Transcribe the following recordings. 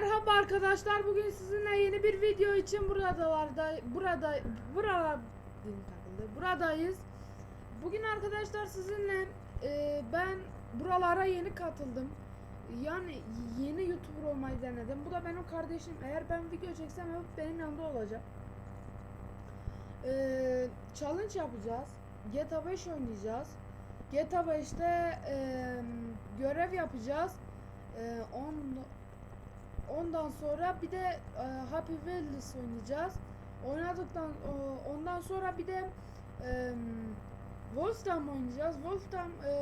Merhaba arkadaşlar. Bugün sizinle yeni bir video için buradalarda burada burada. Buradayız. Bugün arkadaşlar sizinle e, ben buralara yeni katıldım. Yani yeni YouTuber olmayı denedim. Bu da benim kardeşim. Eğer ben video çeksem hep benim yanında olacak. E, challenge yapacağız. GTA 5 oynayacağız. GTA 5'te e, görev yapacağız. E, on, Ondan sonra bir de e, Happy Wheels oynayacağız. Oynadıktan o- ondan sonra bir de e, Wolfenstein oynayacağız. Wolfenstein e,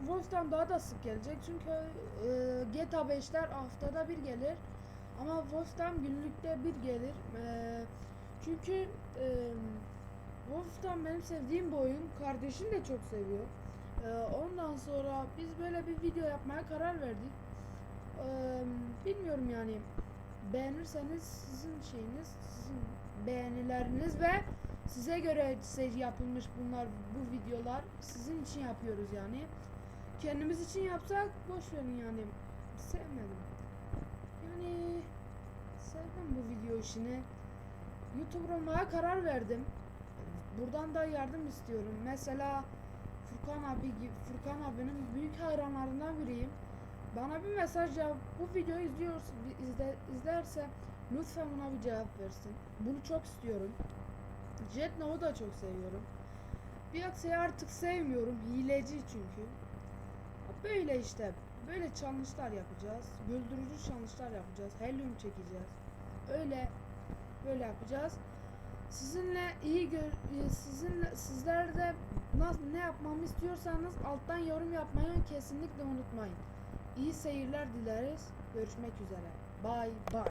Wolfenstein daha da sık gelecek çünkü e, GTA 5'ler haftada bir gelir. Ama Wolfenstein günlükte bir gelir. E, çünkü e, Wolfenstein benim sevdiğim bir oyun. Kardeşim de çok seviyor. E, ondan sonra biz böyle bir video yapmaya karar verdik. Bilmiyorum yani. Beğenirseniz sizin şeyiniz sizin beğenileriniz ve size göre seri yapılmış bunlar bu videolar sizin için yapıyoruz yani. Kendimiz için yapsak boş verin yani. Sevmedim. Yani sevmem bu video işini. Youtuber olmaya karar verdim. Buradan da yardım istiyorum. Mesela Furkan abi Furkan abinin büyük hayranlarından biriyim bana bir mesaj yap. Bu videoyu izliyorsun, izle, izlerse lütfen buna bir cevap versin. Bunu çok istiyorum. Jet No'u da çok seviyorum. Bir aksiyi artık sevmiyorum. Hileci çünkü. Böyle işte. Böyle challenge'lar yapacağız. Güldürücü challenge'lar yapacağız. Helyum çekeceğiz. Öyle böyle yapacağız. Sizinle iyi gör e, sizinle sizler de nasıl ne yapmamı istiyorsanız alttan yorum yapmayı kesinlikle unutmayın. İyi seyirler dileriz. Görüşmek üzere. Bye bye.